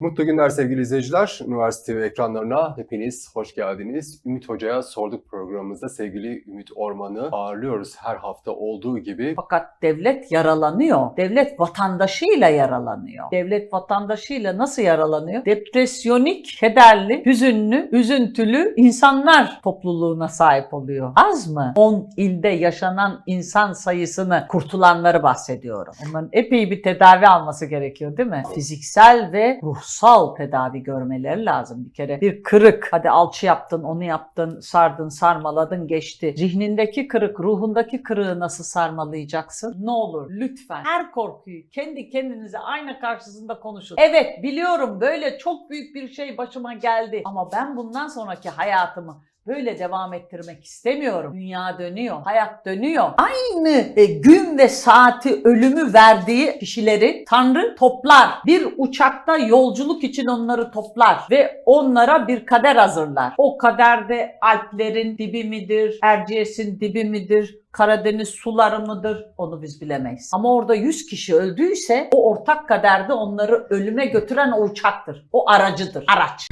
Mutlu günler sevgili izleyiciler. Üniversite TV ekranlarına hepiniz hoş geldiniz. Ümit Hoca'ya sorduk programımızda sevgili Ümit Orman'ı ağırlıyoruz her hafta olduğu gibi. Fakat devlet yaralanıyor. Devlet vatandaşıyla yaralanıyor. Devlet vatandaşıyla nasıl yaralanıyor? Depresyonik, kederli, hüzünlü, üzüntülü insanlar topluluğuna sahip oluyor. Az mı? 10 ilde yaşanan insan sayısını kurtulanları bahsediyorum. Onların epey bir tedavi alması gerekiyor değil mi? Fiziksel ve ruhsal tedavi görmeleri lazım bir kere. Bir kırık, hadi alçı yaptın, onu yaptın, sardın, sarmaladın, geçti. Zihnindeki kırık, ruhundaki kırığı nasıl sarmalayacaksın? Ne olur lütfen her korkuyu kendi kendinize ayna karşısında konuşun. Evet biliyorum böyle çok büyük bir şey başıma geldi ama ben bundan sonraki hayatımı böyle devam ettirmek istemiyorum. Dünya dönüyor, hayat dönüyor. Aynı e, gün ve saati ölümü verdiği kişileri Tanrı toplar. Bir uçakta yolculuk için onları toplar ve onlara bir kader hazırlar. O kaderde Alplerin dibi midir, Erciyes'in dibi midir, Karadeniz suları mıdır onu biz bilemeyiz. Ama orada 100 kişi öldüyse o ortak kaderde onları ölüme götüren o uçaktır. O aracıdır, araç.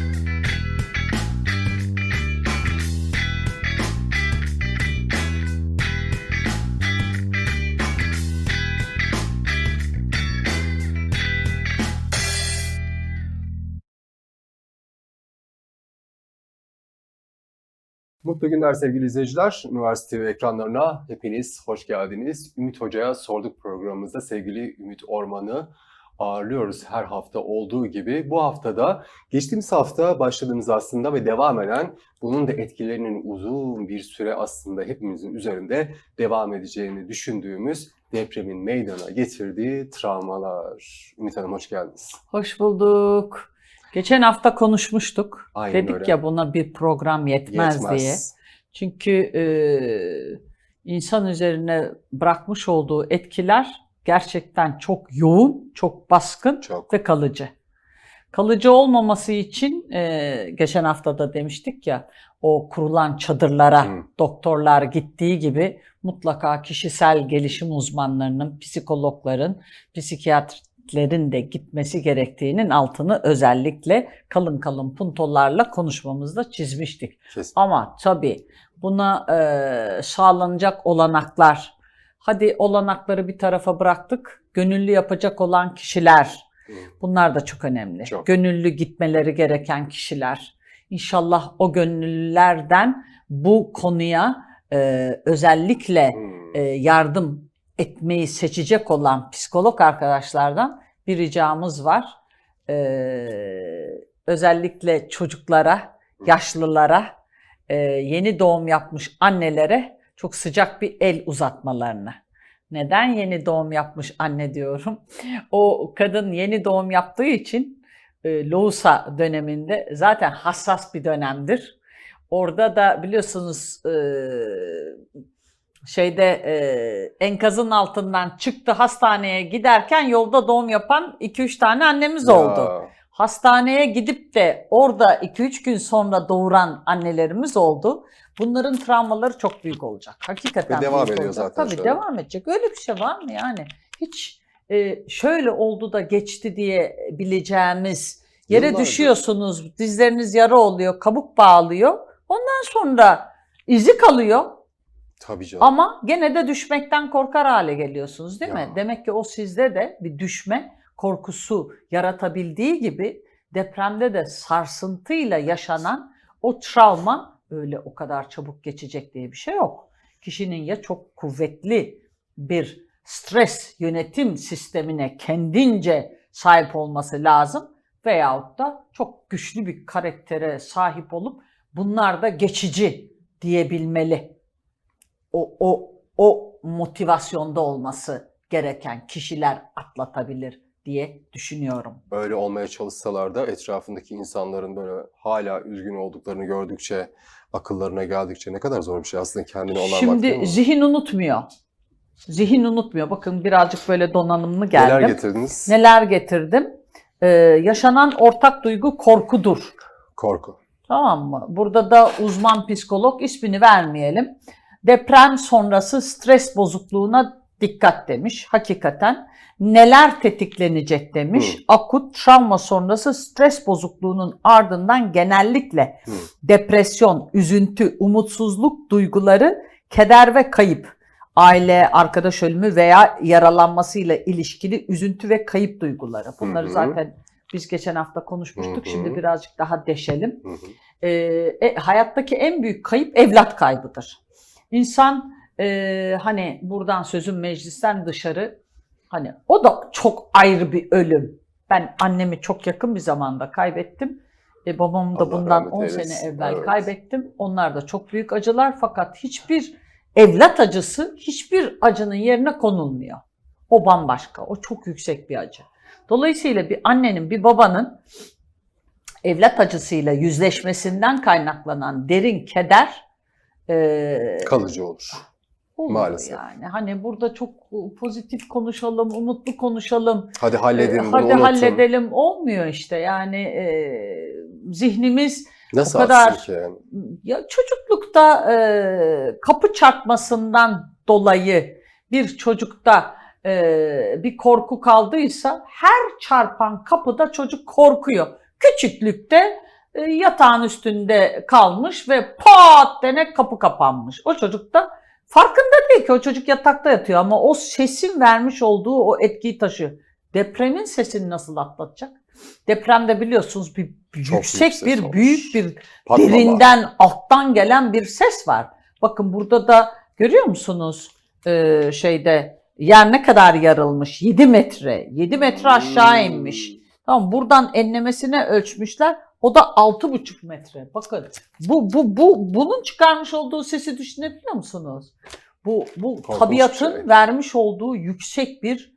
Mutlu günler sevgili izleyiciler. Üniversite ekranlarına hepiniz hoş geldiniz. Ümit Hoca'ya sorduk programımızda sevgili Ümit Orman'ı ağırlıyoruz her hafta olduğu gibi. Bu haftada geçtiğimiz hafta başladığımız aslında ve devam eden bunun da etkilerinin uzun bir süre aslında hepimizin üzerinde devam edeceğini düşündüğümüz depremin meydana getirdiği travmalar. Ümit Hanım hoş geldiniz. Hoş bulduk. Geçen hafta konuşmuştuk. Aynen Dedik öyle. ya buna bir program yetmez, diye. Çünkü e, insan üzerine bırakmış olduğu etkiler gerçekten çok yoğun, çok baskın Çok. ve kalıcı. Kalıcı olmaması için e, geçen hafta da demiştik ya o kurulan çadırlara Hı. doktorlar gittiği gibi mutlaka kişisel gelişim uzmanlarının, psikologların, psikiyatristlerin de gitmesi gerektiğinin altını özellikle kalın kalın puntolarla konuşmamızda çizmiştik. Kesin. Ama tabii buna e, sağlanacak olanaklar, hadi olanakları bir tarafa bıraktık, gönüllü yapacak olan kişiler, bunlar da çok önemli. Çok. Gönüllü gitmeleri gereken kişiler. İnşallah o gönüllülerden bu konuya e, özellikle e, yardım etmeyi seçecek olan psikolog arkadaşlardan bir ricamız var. E, özellikle çocuklara, yaşlılara, e, yeni doğum yapmış annelere çok sıcak bir el uzatmalarını. Neden yeni doğum yapmış anne diyorum? O kadın yeni doğum yaptığı için e, lohusa döneminde zaten hassas bir dönemdir. Orada da biliyorsunuz e, şeyde e, enkazın altından çıktı hastaneye giderken yolda doğum yapan 2-3 tane annemiz oldu. Ya, Hastaneye gidip de orada 2-3 gün sonra doğuran annelerimiz oldu. Bunların travmaları çok büyük olacak. Hakikaten Ve devam büyük ediyor olacak. zaten Tabii an. devam edecek. Öyle bir şey var mı yani? Hiç e, şöyle oldu da geçti diye bileceğimiz yere Yıllarca. düşüyorsunuz, dizleriniz yara oluyor, kabuk bağlıyor. Ondan sonra izi kalıyor Tabii canım. ama gene de düşmekten korkar hale geliyorsunuz değil mi? Ya. Demek ki o sizde de bir düşme korkusu yaratabildiği gibi depremde de sarsıntıyla yaşanan o travma öyle o kadar çabuk geçecek diye bir şey yok. Kişinin ya çok kuvvetli bir stres yönetim sistemine kendince sahip olması lazım veyahut da çok güçlü bir karaktere sahip olup bunlar da geçici diyebilmeli o, o, o motivasyonda olması gereken kişiler atlatabilir diye düşünüyorum. öyle olmaya çalışsalar da etrafındaki insanların böyle hala üzgün olduklarını gördükçe, akıllarına geldikçe ne kadar zor bir şey aslında kendini onarmak değil Şimdi zihin unutmuyor. Zihin unutmuyor. Bakın birazcık böyle donanımlı geldim. Neler getirdiniz? Neler getirdim? Ee, yaşanan ortak duygu korkudur. Korku. Tamam mı? Burada da uzman psikolog ismini vermeyelim. Deprem sonrası stres bozukluğuna Dikkat demiş. Hakikaten neler tetiklenecek demiş. Akut travma sonrası stres bozukluğunun ardından genellikle Hı. depresyon, üzüntü, umutsuzluk duyguları, keder ve kayıp, aile, arkadaş ölümü veya yaralanmasıyla ilişkili üzüntü ve kayıp duyguları. Bunları Hı hı. zaten biz geçen hafta konuşmuştuk. Hı hı. Şimdi birazcık daha deşelim. Hı hı. Ee, e, hayattaki en büyük kayıp evlat kaybıdır. İnsan e, hani buradan sözüm meclisten dışarı hani o da çok ayrı bir ölüm. Ben annemi çok yakın bir zamanda kaybettim. E, babamı da Allah bundan rahmet 10 eylesin. sene evvel Evet. kaybettim. Onlar da çok büyük acılar fakat hiçbir evlat acısı hiçbir acının yerine konulmuyor. O bambaşka. O çok yüksek bir acı. Dolayısıyla bir annenin, bir babanın evlat acısıyla yüzleşmesinden kaynaklanan derin keder e, Kalıcı olur. olur maalesef. Yani hani burada çok pozitif konuşalım, umutlu konuşalım, Hadi halledin e, hadi unutun. halledelim olmuyor işte. Yani e, zihnimiz Nasıl o kadar- ki yani? ya çocuklukta e, kapı çarpmasından dolayı bir çocukta e, bir korku kaldıysa her çarpan kapıda çocuk korkuyor. Küçüklükte yatağın üstünde kalmış ve pat dene kapı kapanmış. O çocuk da farkında değil ki o çocuk yatakta yatıyor ama o sesin vermiş olduğu o etkiyi taşıyor. Depremin sesini nasıl atlatacak? Depremde biliyorsunuz bir büyük yüksek ses bir olmuş. büyük bir Patlama. derinden alttan gelen bir ses var. Bakın burada da görüyor musunuz Ee, şeyde yer ne kadar yarılmış 7 metre 7 metre aşağı Hmm. inmiş. Tamam buradan enlemesine ölçmüşler. O da 6,5 metre. Bakın bu bu bu bunun çıkarmış olduğu sesi düşünebiliyor musunuz? Bu bu Korkunç tabiatın bir şey. vermiş olduğu yüksek bir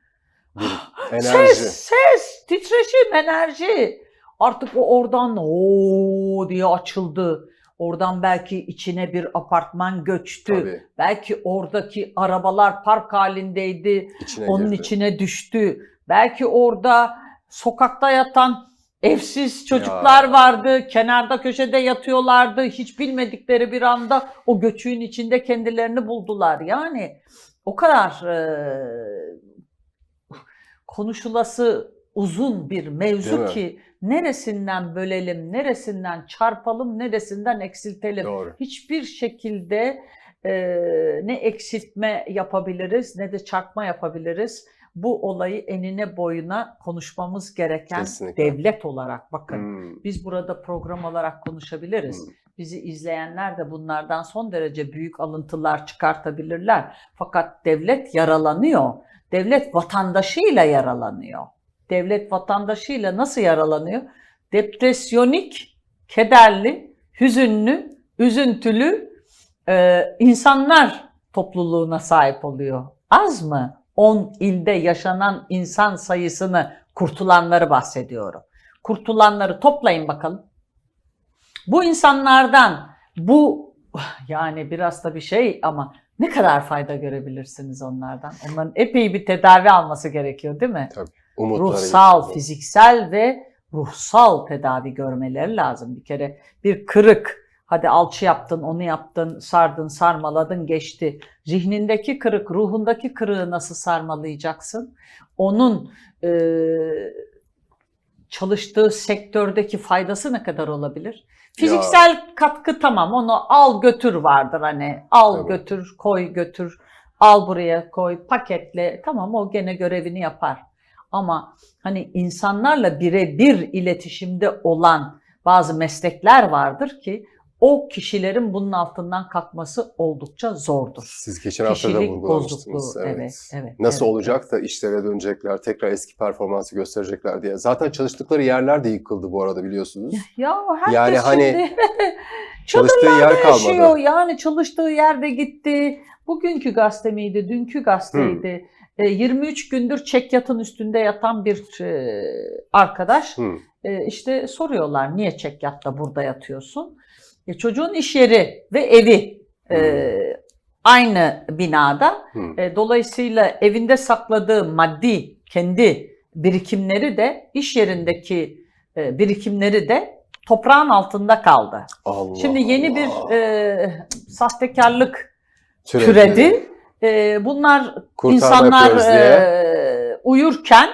Enerji. Ses, ses, titreşim, enerji. Artık o oradan o diye açıldı. Oradan belki içine bir apartman göçtü. Tabii. Belki oradaki arabalar park halindeydi. içine Onun girdi. içine düştü. Belki orada sokakta yatan evsiz çocuklar Ya. vardı. Kenarda köşede yatıyorlardı. Hiç bilmedikleri bir anda o göçüğün içinde kendilerini buldular. Yani o kadar e, konuşulası uzun bir mevzu ki neresinden bölelim, neresinden çarpalım, neresinden eksiltelim Doğru. hiçbir şekilde e, ne eksiltme yapabiliriz ne de çarpma yapabiliriz. Bu olayı enine boyuna konuşmamız gereken Kesinlikle. devlet olarak bakın. Hmm. Biz burada program olarak konuşabiliriz. Hmm. Bizi izleyenler de bunlardan son derece büyük alıntılar çıkartabilirler. Fakat devlet yaralanıyor. Devlet vatandaşıyla yaralanıyor. Devlet vatandaşıyla nasıl yaralanıyor? Depresyonik, kederli, hüzünlü, üzüntülü e, insanlar topluluğuna sahip oluyor. Az mı? 10 ilde yaşanan insan sayısını kurtulanları bahsediyorum. Kurtulanları toplayın bakalım. Bu insanlardan bu yani biraz da bir şey ama ne kadar fayda görebilirsiniz onlardan? Onların epey bir tedavi alması gerekiyor değil mi? Umutları ruhsal, yitirdi. fiziksel ve ruhsal tedavi görmeleri lazım. Bir kere bir kırık, hadi alçı yaptın, onu yaptın, sardın, sarmaladın, geçti. Zihnindeki kırık, ruhundaki kırığı nasıl sarmalayacaksın? Onun e, çalıştığı sektördeki faydası ne kadar olabilir? Fiziksel katkı tamam onu al götür vardır hani al Tabii. götür koy götür al buraya koy paketle tamam o gene görevini yapar. Ama hani insanlarla birebir iletişimde olan bazı meslekler vardır ki o kişilerin bunun altından kalkması oldukça zordur. Siz geçen hafta da vurgulamıştınız. Evet. Evet, evet. Nasıl evet, olacak da işlere dönecekler, tekrar eski performansı gösterecekler diye. Zaten çalıştıkları yerler de yıkıldı bu arada biliyorsunuz. Ya herkes Yani hani Çalıştığı yer çadırlarda yaşıyor. kalmadı. Yani çalıştığı yerde gitti. Bugünkü gazete miydi, dünkü gazeteydi. E, 23 gündür çekyatın üstünde yatan bir e, arkadaş. Hı. E, işte soruyorlar niye çekyatta burada yatıyorsun? E, çocuğun iş yeri ve evi e, aynı binada. Hı. E, dolayısıyla evinde sakladığı maddi kendi birikimleri de iş yerindeki e, birikimleri de toprağın altında kaldı. Allah Şimdi yeni Allah. bir e, sahtekarlık Türedi. türedi. e, bunlar Kurtarma insanlar e, uyurken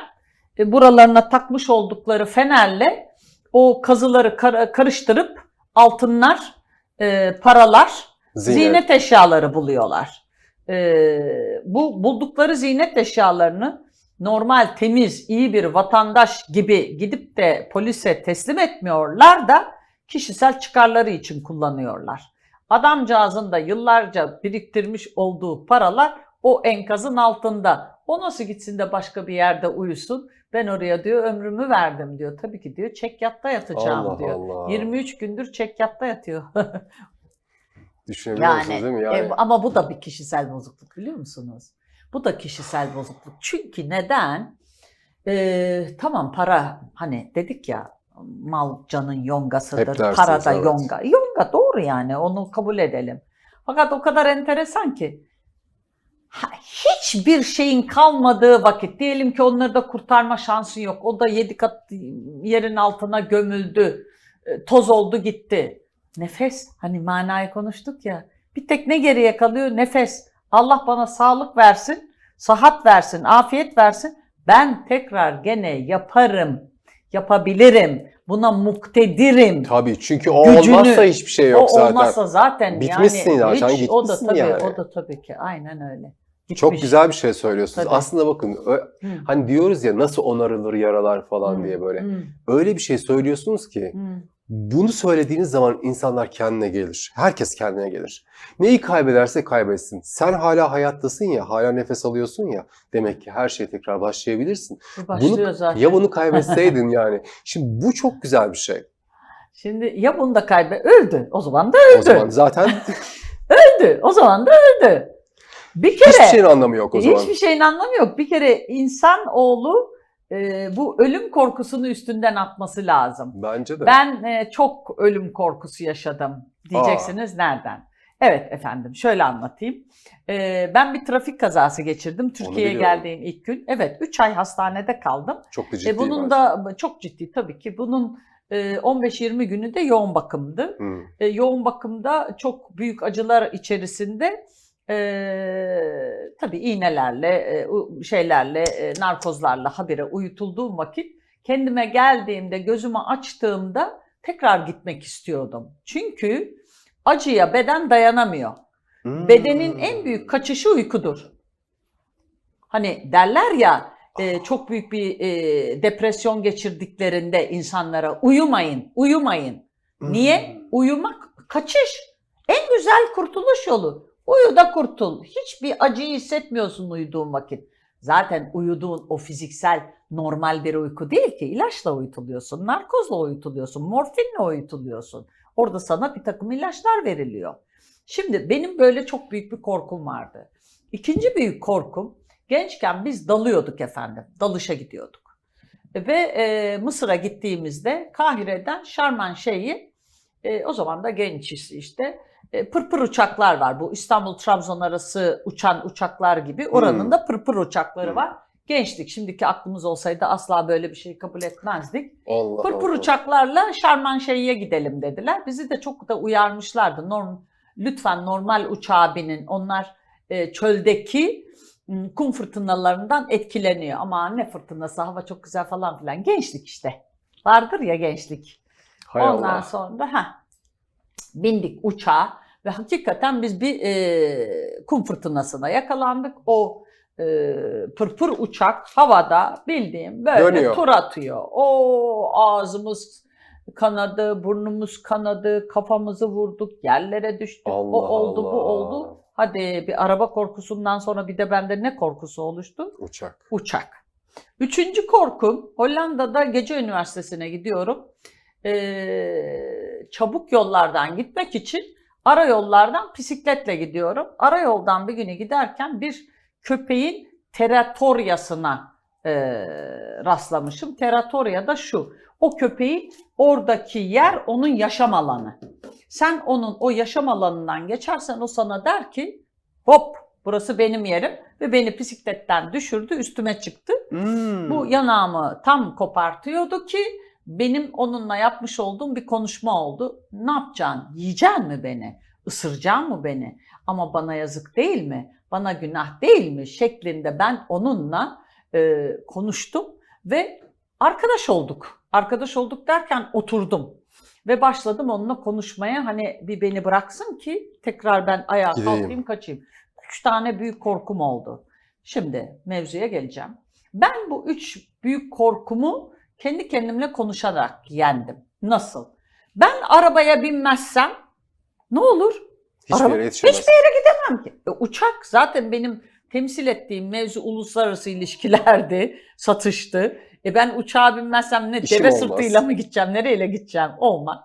e, buralarına takmış oldukları fenerle o kazıları kar- karıştırıp altınlar, e, paralar, Zinet. ziynet eşyaları buluyorlar. E, bu buldukları ziynet eşyalarını normal, temiz, iyi bir vatandaş gibi gidip de polise teslim etmiyorlar da kişisel çıkarları için kullanıyorlar. Adamcağızın da yıllarca biriktirmiş olduğu paralar o enkazın altında. O nasıl gitsin de başka bir yerde uyusun? Ben oraya diyor ömrümü verdim diyor. Tabii ki diyor çekyatta yatacağım Allah diyor. Allah. 23 gündür çekyatta yatıyor. Düşünebiliyorsunuz yani, değil mi? Yani e, ama bu da bir kişisel bozukluk biliyor musunuz? Bu da kişisel bozukluk. Çünkü neden? Ee, tamam para hani dedik ya mal canın yongasıdır. Dersiniz, para da evet. yonga. Yonga doğru yani onu kabul edelim. Fakat o kadar enteresan ki hiçbir şeyin kalmadığı vakit diyelim ki onları da kurtarma şansın yok. O da yedi kat yerin altına gömüldü. e, Toz oldu gitti. Nefes hani manayı konuştuk ya. Bir tek ne geriye kalıyor? Nefes. Allah bana sağlık versin, sıhhat versin, afiyet versin. Ben tekrar gene yaparım, yapabilirim. Buna muktedirim. tabii çünkü o Gücünü- olmazsa hiçbir şey yok o zaten. olmazsa zaten Bitmişsin yani zaten, hiç, o da gitmişsin tabii yani. o da tabii ki aynen öyle. Çok Gitmiş. güzel bir şey söylüyorsunuz. Tabii. Aslında bakın ö- hani diyoruz ya nasıl onarılır yaralar falan Hı, diye böyle. hı, Öyle bir şey söylüyorsunuz ki hı. bunu söylediğiniz zaman insanlar kendine gelir. Herkes kendine gelir. Neyi kaybederse kaybetsin. Sen hala hayattasın ya, hala nefes alıyorsun ya. Demek ki her şeye tekrar başlayabilirsin. Başlıyor Bunu, zaten. ya bunu kaybetseydin yani. Şimdi bu çok güzel bir şey. Şimdi ya bunu da kaybe öldü. O zaman da O zaman zaten öldü. O zaman da öldü. Bir kere hiçbir şeyin anlamı yok o zaman. hiçbir şeyin anlamı yok. Bir kere insan oğlu e, bu ölüm korkusunu üstünden atması lazım. Bence de. Ben e, çok ölüm korkusu yaşadım. Diyeceksiniz nereden? Evet efendim şöyle anlatayım. E, ben bir trafik kazası geçirdim Türkiye'ye geldiğim ilk gün. Evet 3 ay hastanede kaldım. çok da ciddi. E, bunun da çok ciddi tabii ki. Bunun e, 15-20 günü de yoğun bakımdı. Hı. E, yoğun bakımda çok büyük acılar içerisinde e, tabii iğnelerle, e, şeylerle, e, narkozlarla habire uyutulduğum vakit kendime geldiğimde, gözümü açtığımda tekrar gitmek istiyordum. Çünkü acıya beden dayanamıyor. Hmm. Bedenin en büyük kaçışı uykudur. Hani derler ya e, çok büyük bir e, depresyon geçirdiklerinde insanlara uyumayın, uyumayın. Niye? Uyumak kaçış. En güzel kurtuluş yolu. Uyu da kurtul. Hiçbir acıyı hissetmiyorsun uyuduğun vakit. Zaten uyuduğun o fiziksel normal bir uyku değil ki. İlaçla uyutuluyorsun, narkozla uyutuluyorsun, morfinle uyutuluyorsun. Orada sana bir takım ilaçlar veriliyor. Şimdi benim böyle çok büyük bir korkum vardı. İkinci büyük korkum, gençken biz dalıyorduk efendim. Dalışa gidiyorduk. Ve e, Mısır'a gittiğimizde Kahire'den Şarman Şeyh'i e, o zaman da gençiz işte. E, pırpır uçaklar var. Bu İstanbul-Trabzon arası uçan uçaklar gibi. Oranın Hmm. da pırpır uçakları Hmm. var. Gençlik. Şimdiki aklımız olsaydı asla böyle bir şey kabul etmezdik. Allah Pırpır Allah. uçaklarla Şarman Şeyh'e gidelim dediler. Bizi de çok da uyarmışlardı. Norm, lütfen normal uçağa binin. Onlar e, çöldeki kum fırtınalarından etkileniyor. Ama ne fırtınası, hava çok güzel falan filan. Gençlik işte. Vardır ya gençlik. Hay Ondan Allah. sonra ha bindik uçağa ve hakikaten biz bir e, kum fırtınasına yakalandık. O e, pırpır uçak havada bildiğim böyle Dönüyor. tur atıyor. O ağzımız kanadı, burnumuz kanadı, kafamızı vurduk, yerlere düştük. Allah o oldu, bu Allah. oldu. Hadi bir araba korkusundan sonra bir de bende ne korkusu oluştu? Uçak. uçak. Üçüncü korkum Hollanda'da gece üniversitesine gidiyorum. Ee, çabuk yollardan gitmek için ara yollardan bisikletle gidiyorum. Ara yoldan bir günü giderken bir köpeğin teratoryasına e, rastlamışım. Teratorya da şu. O köpeğin oradaki yer onun yaşam alanı. Sen onun o yaşam alanından geçersen o sana der ki hop burası benim yerim ve beni bisikletten düşürdü üstüme çıktı. Hmm. Bu yanağımı tam kopartıyordu ki benim onunla yapmış olduğum bir konuşma oldu. Ne yapacaksın? Yiyeceksin mi beni? Isıracağım mı beni? Ama bana yazık değil mi? Bana günah değil mi? Şeklinde ben onunla e, konuştum ve arkadaş olduk. Arkadaş olduk derken oturdum. Ve başladım onunla konuşmaya hani bir beni bıraksın ki tekrar ben ayağa Gideyim. kalkayım kaçayım. Üç tane büyük korkum oldu. Şimdi mevzuya geleceğim. Ben bu üç büyük korkumu kendi kendimle konuşarak yendim. Nasıl? Ben arabaya binmezsem ne olur? Hiçbir Araba- yere yetişemez. Hiçbir yere gidemem ki. E, uçak zaten benim temsil ettiğim mevzu uluslararası ilişkilerdi, satıştı. E ben uçağa binmezsem ne İşim deve olmaz. sırtıyla mı gideceğim, nereyle gideceğim? Olmaz.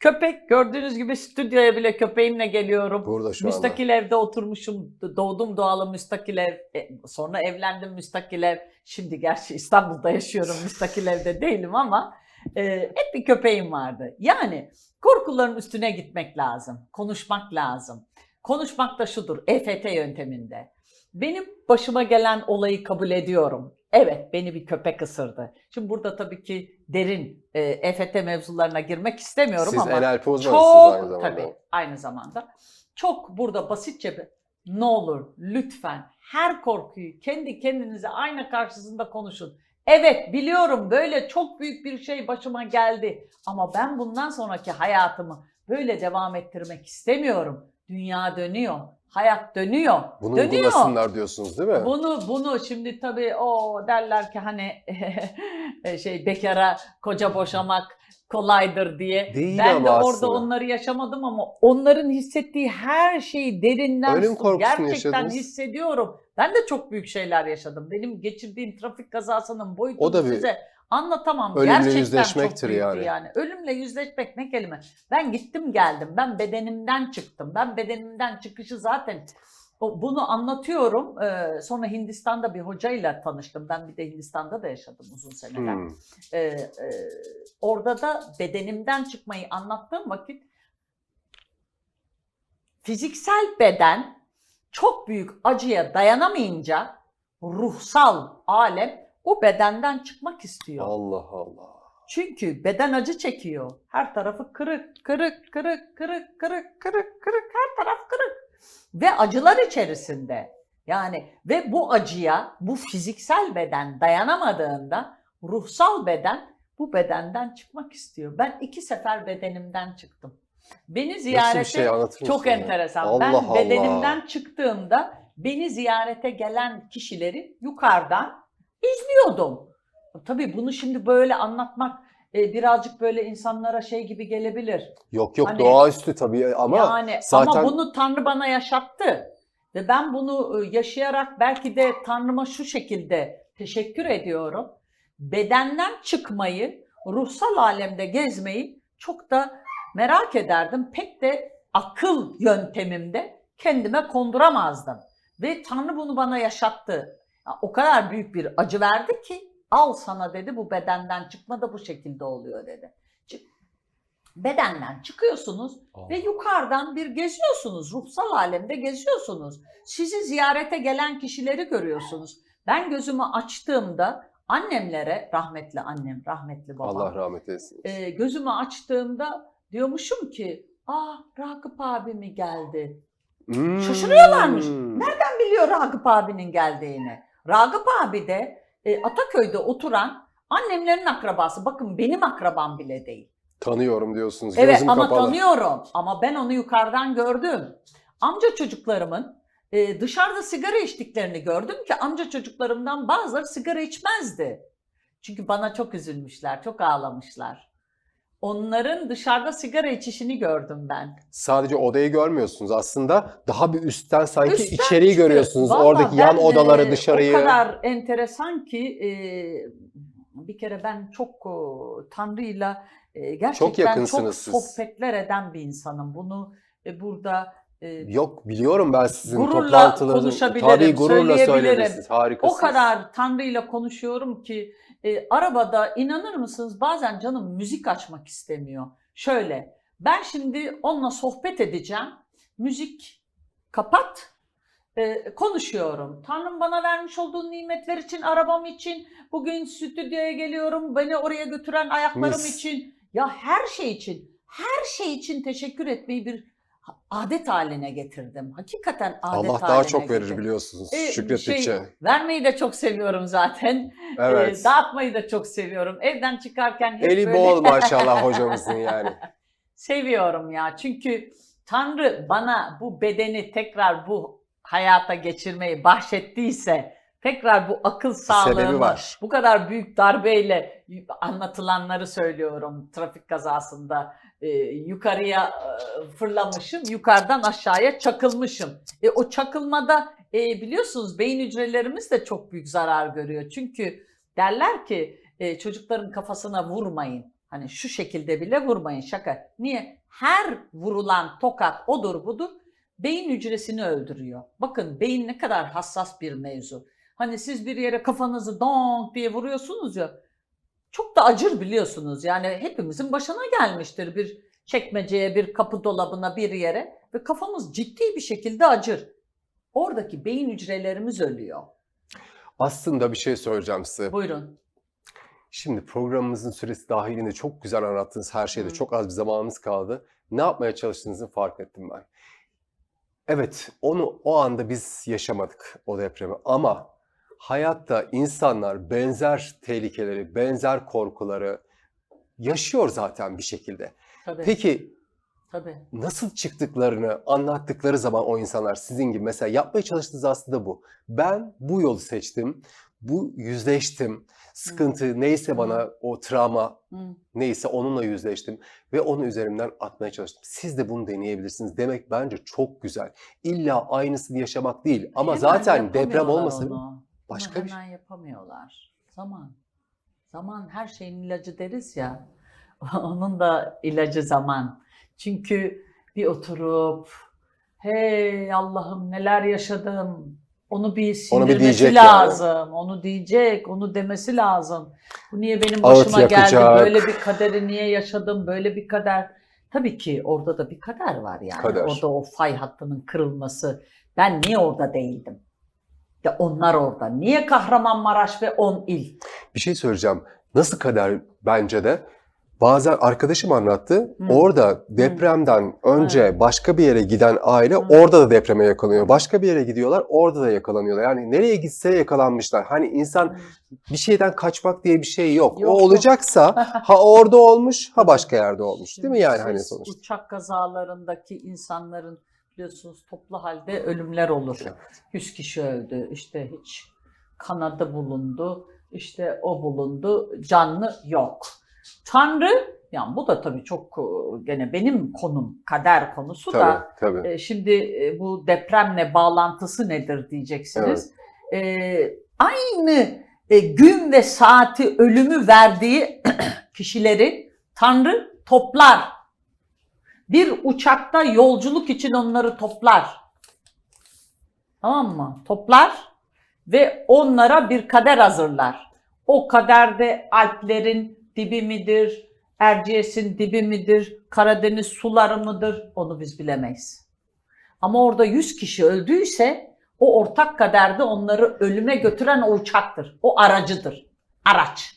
Köpek gördüğünüz gibi stüdyoya bile köpeğimle geliyorum. Burada şu anda. müstakil evde oturmuşum. Doğdum doğalı müstakil ev. E, sonra evlendim müstakil ev. Şimdi gerçi İstanbul'da yaşıyorum müstakil evde değilim ama e, hep bir köpeğim vardı. Yani korkuların üstüne gitmek lazım. Konuşmak lazım. Konuşmak da şudur EFT yönteminde. Benim başıma gelen olayı kabul ediyorum. Evet beni bir köpek ısırdı. Şimdi burada tabii ki derin e, EFT mevzularına girmek istemiyorum Siz ama NLP çok aynı zamanda. tabii aynı zamanda çok burada basitçe bir ne olur lütfen her korkuyu kendi kendinize ayna karşısında konuşun. Evet biliyorum böyle çok büyük bir şey başıma geldi ama ben bundan sonraki hayatımı böyle devam ettirmek istemiyorum. Dünya dönüyor, hayat dönüyor. Bunu dönüyor. uygulasınlar diyorsunuz değil mi? Bunu bunu şimdi tabii o derler ki hani şey bekara koca boşamak kolaydır diye. Değil ben de orada aslında. onları yaşamadım ama onların hissettiği her şeyi derinden Ölüm gerçekten yaşadınız. hissediyorum. Ben de çok büyük şeyler yaşadım. Benim geçirdiğim trafik kazasının boyutunu O da bir size anlatamam. ölümle gerçekten yüzleşmektir çok büyüktü yani. yani. Ölümle yüzleşmek ne kelime? Ben gittim geldim. Ben bedenimden çıktım. Ben bedenimden çıkışı zaten bunu anlatıyorum. Ee, sonra Hindistan'da bir hocayla tanıştım. Ben bir de Hindistan'da da yaşadım uzun seneler. Hmm. Ee, e, orada da bedenimden çıkmayı anlattığım vakit fiziksel beden çok büyük acıya dayanamayınca ruhsal alem o bedenden çıkmak istiyor. Allah Allah. Çünkü beden acı çekiyor. Her tarafı kırık, kırık, kırık, kırık, kırık, kırık, kırık, her taraf kırık. Ve acılar içerisinde. Yani ve bu acıya bu fiziksel beden dayanamadığında ruhsal beden bu bedenden çıkmak istiyor. Ben iki sefer bedenimden çıktım. Beni ziyarete şey çok ya? enteresan. Allah ben Allah. bedenimden çıktığımda beni ziyarete gelen kişileri yukarıdan izliyordum. Tabii bunu şimdi böyle anlatmak e, birazcık böyle insanlara şey gibi gelebilir. Yok yok Hani- doğaüstü tabii ama yani zaten- ama bunu Tanrı bana yaşattı. Ve ben bunu e, yaşayarak belki de Tanrı'ma şu şekilde teşekkür ediyorum. Bedenden çıkmayı, ruhsal alemde gezmeyi çok da merak ederdim. Pek de akıl yöntemimde kendime konduramazdım. Ve Tanrı bunu bana yaşattı. O kadar büyük bir acı verdi ki al sana dedi bu bedenden çıkma da bu şekilde oluyor dedi. Bedenden çıkıyorsunuz Allah. ve yukarıdan bir geziyorsunuz. Ruhsal alemde geziyorsunuz. Sizi ziyarete gelen kişileri görüyorsunuz. Ben gözümü açtığımda annemlere, rahmetli annem, rahmetli babam. Allah rahmet eylesin. e, gözümü açtığımda diyormuşum ki, aa Ragıp abi mi geldi? Hmm. şaşırıyorlarmış. Nereden biliyor Ragıp abinin geldiğini? Ragıp abi de e, Ataköy'de oturan annemlerin akrabası. Bakın benim akrabam bile değil. Tanıyorum diyorsunuz. Evet Gözüm ama kapalı. tanıyorum. Ama ben onu yukarıdan gördüm. Amca çocuklarımın e, dışarıda sigara içtiklerini gördüm ki amca çocuklarımdan bazıları sigara içmezdi. Çünkü bana çok üzülmüşler, çok ağlamışlar. Onların dışarıda sigara içişini gördüm ben. Sadece odayı görmüyorsunuz aslında. Daha bir üstten sanki Üstten içeriği çıkıyor. görüyorsunuz. Vallahi Oradaki yan odaları, e, dışarıyı. O kadar enteresan ki e, bir kere ben çok e, Tanrı'yla e, gerçekten çok, yakınsınız siz. sohbetler eden bir insanım. Bunu e, burada e, Yok biliyorum ben sizin Gururla toplantılarınızı. konuşabilirim, Tabii gururla söyleyebilirim. Harikasınız. o kadar Tanrı'yla konuşuyorum ki e, arabada inanır mısınız bazen canım müzik açmak istemiyor. Şöyle ben şimdi onunla sohbet edeceğim. Müzik kapat. e, konuşuyorum. Tanrım bana vermiş olduğu nimetler için, arabam için, bugün stüdyoya geliyorum, beni oraya götüren ayaklarım Mis. için. Ya her şey için, her şey için teşekkür etmeyi bir adet haline getirdim. Hakikaten adet Allah daha çok verir getirdim. biliyorsunuz E, şükrettikçe. şey, vermeyi de çok seviyorum zaten. evet. Ee, dağıtmayı da çok seviyorum. Evden çıkarken hep Eli böyle bol maşallah hocamızın yani. seviyorum ya. Çünkü Tanrı bana bu bedeni tekrar bu hayata geçirmeyi bahşettiyse tekrar bu akıl sebebi sağlığımı var. bu kadar büyük darbeyle anlatılanları söylüyorum trafik kazasında Ee, yukarıya e, fırlamışım yukarıdan aşağıya çakılmışım. E, o çakılmada e, biliyorsunuz beyin hücrelerimiz de çok büyük zarar görüyor. Çünkü derler ki e, çocukların kafasına vurmayın. Hani şu şekilde bile vurmayın şaka. Niye? Her vurulan tokat odur budur beyin hücresini öldürüyor. Bakın beyin ne kadar hassas bir mevzu. Hani siz bir yere kafanızı donk diye vuruyorsunuz ya çok da acır biliyorsunuz. Yani hepimizin başına gelmiştir bir çekmeceye, bir kapı dolabına, bir yere ve kafamız ciddi bir şekilde acır. Oradaki beyin hücrelerimiz ölüyor. Aslında bir şey söyleyeceğim size. Buyurun. Şimdi programımızın süresi dahilinde çok güzel anlattığınız her şeyde Hı. çok az bir zamanımız kaldı. Ne yapmaya çalıştığınızı fark ettim ben. Evet, onu o anda biz yaşamadık o depremi ama hayatta insanlar benzer tehlikeleri, benzer korkuları yaşıyor zaten bir şekilde. Tabii. Peki Tabii. nasıl çıktıklarını anlattıkları zaman o insanlar sizin gibi mesela yapmaya çalıştığınız aslında bu. Ben bu yolu seçtim, bu yüzleştim, sıkıntı neyse Hı. bana o travma Hı. neyse onunla yüzleştim ve onu üzerimden atmaya çalıştım. Siz de bunu deneyebilirsiniz demek bence çok güzel. İlla aynısını yaşamak değil ama Hemen zaten deprem olmasa onu. Başka Bunu bir şey. hemen yapamıyorlar. Zaman. Zaman her şeyin ilacı deriz ya. Onun da ilacı zaman. Çünkü bir oturup hey Allah'ım neler yaşadım. Onu bir sindirmesi diyecek yani. lazım. Onu diyecek, onu demesi lazım. Bu niye benim Ağıt başıma geldi? Böyle bir kaderi niye yaşadım? Böyle bir kader. Tabii ki orada da bir kader var yani. Kader. Orada o fay hattının kırılması. Ben niye orada değildim? Ya onlar orada. Niye Kahramanmaraş ve 10 il? Bir şey söyleyeceğim. Nasıl kader bence de bazen arkadaşım anlattı. Hı. Orada depremden önce başka bir yere giden aile Hı. orada da depreme yakalanıyor. Başka bir yere gidiyorlar orada da yakalanıyorlar. Yani nereye gitse yakalanmışlar. Hani insan bir şeyden kaçmak diye bir şey yok. Yok, o yok. olacaksa ha orada olmuş ha başka yerde olmuş. Değil mi yani hani sonuçta? Uçak kazalarındaki insanların biliyorsunuz toplu halde ölümler olur. Evet. 100 kişi öldü. İşte hiç kanadı bulundu. İşte o bulundu. Canlı yok. Tanrı yani bu da tabii çok e, gene benim konum kader konusu da Tabii tabii. E, Şimdi e, bu depremle bağlantısı nedir diyeceksiniz. E, aynı e, gün ve saati ölümü verdiği kişileri Tanrı toplar. Bir uçakta yolculuk için onları toplar. Tamam mı? Toplar ve onlara bir kader hazırlar. O kaderde Alplerin dibi midir, Erciyes'in dibi midir, Karadeniz suları mıdır onu biz bilemeyiz. Ama orada 100 kişi öldüyse o ortak kaderde onları ölüme götüren o uçaktır. O aracıdır. Araç.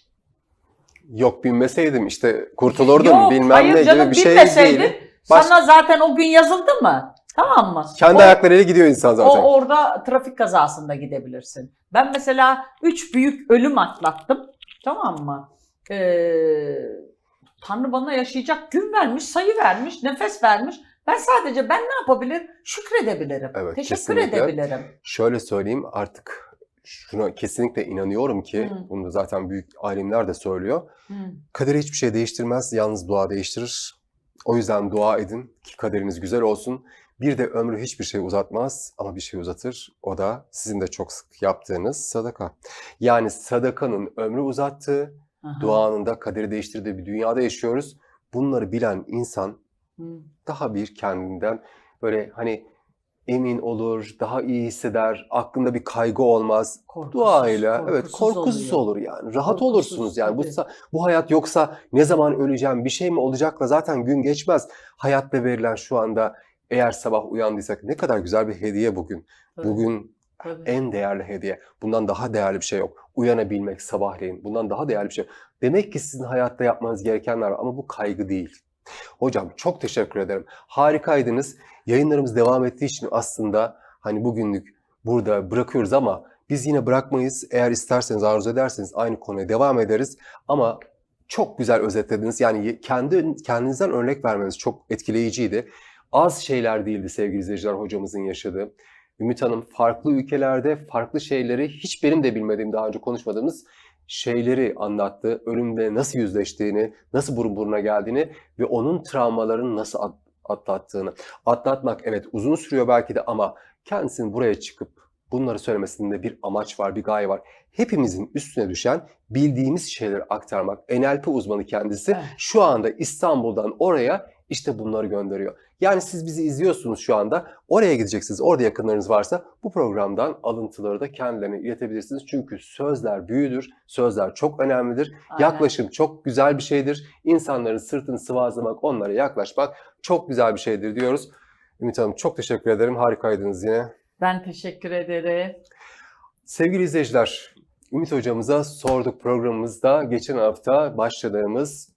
Yok bilmeseydim işte kurtulurdum Yok, bilmem hayır ne canım, gibi bir şey değil. Baş- Sana zaten o gün yazıldı mı? Tamam mı? Kendi O- ayaklarıyla gidiyor insan zaten. O orada trafik kazasında gidebilirsin. Ben mesela üç büyük ölüm atlattım. Tamam mı? Ee, Tanrı bana yaşayacak gün vermiş, sayı vermiş, nefes vermiş. Ben sadece ben ne yapabilirim? Şükredebilirim. Evet, Teşekkür kesinlikle. edebilirim. Şöyle söyleyeyim artık şuna kesinlikle inanıyorum ki Hı. bunu zaten büyük alimler de söylüyor. Hı. Kader hiçbir şey değiştirmez, yalnız dua değiştirir. O yüzden dua edin ki kaderiniz güzel olsun. Bir de ömrü hiçbir şey uzatmaz ama bir şey uzatır. O da sizin de çok sık yaptığınız sadaka. Yani sadakanın ömrü uzattığı, Aha. duanın da kaderi değiştirdiği bir dünyada yaşıyoruz. Bunları bilen insan Hı. daha bir kendinden böyle hani emin olur, daha iyi hisseder, aklında bir kaygı olmaz. Korkusuz, Duayla evet korkusuz korkusuz oluyor. olur yani. Rahat Korkusuz, olursunuz yani. Bu bu hayat yoksa ne zaman öleceğim, bir şey mi olacakla zaten gün geçmez. Hayatta verilen şu anda eğer sabah uyandıysak ne kadar güzel bir hediye bugün. Tabii, Bugün tabii. en değerli hediye. Bundan daha değerli bir şey yok. Uyanabilmek sabahleyin. Bundan daha değerli bir şey yok. Demek ki sizin hayatta yapmanız gerekenler var ama bu kaygı değil. Hocam çok teşekkür ederim. Harikaydınız. Yayınlarımız devam ettiği için aslında hani bugünlük burada bırakıyoruz ama biz yine bırakmayız. Eğer isterseniz, arzu ederseniz aynı konuya devam ederiz. Ama çok güzel özetlediniz. Yani kendi kendinizden örnek vermeniz çok etkileyiciydi. Az şeyler değildi sevgili izleyiciler hocamızın yaşadığı. Ümit Hanım farklı ülkelerde farklı şeyleri hiç benim de bilmediğim daha önce konuşmadığımız şeyleri anlattı. Ölümle nasıl yüzleştiğini, nasıl burun buruna geldiğini ve onun travmalarını nasıl at- atlattığını. Atlatmak evet uzun sürüyor belki de ama kendisinin buraya çıkıp bunları söylemesinde bir amaç var, bir gaye var. Hepimizin üstüne düşen bildiğimiz şeyleri aktarmak. NLP uzmanı kendisi şu anda İstanbul'dan oraya işte bunları gönderiyor. Yani siz bizi izliyorsunuz şu anda. Oraya gideceksiniz. Orada yakınlarınız varsa bu programdan alıntıları da kendilerine iletebilirsiniz. Çünkü sözler büyüdür. Sözler çok önemlidir. Aynen. Yaklaşım çok güzel bir şeydir. İnsanların sırtını sıvazlamak, onlara yaklaşmak çok güzel bir şeydir diyoruz. Ümit Hanım çok teşekkür ederim. Harikaydınız yine. Ben teşekkür ederim. Sevgili izleyiciler, Ümit Hocamıza sorduk programımızda geçen hafta başladığımız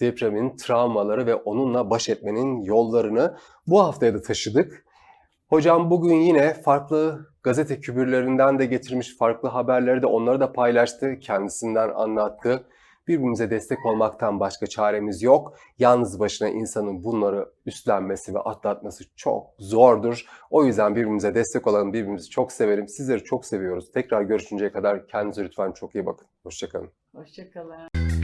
depremin travmaları ve onunla baş etmenin yollarını bu haftaya da taşıdık. Hocam bugün yine farklı gazete kübürlerinden de getirmiş farklı haberleri de onları da paylaştı, kendisinden anlattı. Birbirimize destek olmaktan başka çaremiz yok. Yalnız başına insanın bunları üstlenmesi ve atlatması çok zordur. O yüzden birbirimize destek olalım, birbirimizi çok severim. Sizleri çok seviyoruz. Tekrar görüşünceye kadar kendinize lütfen çok iyi bakın. Hoşçakalın. Hoşçakalın.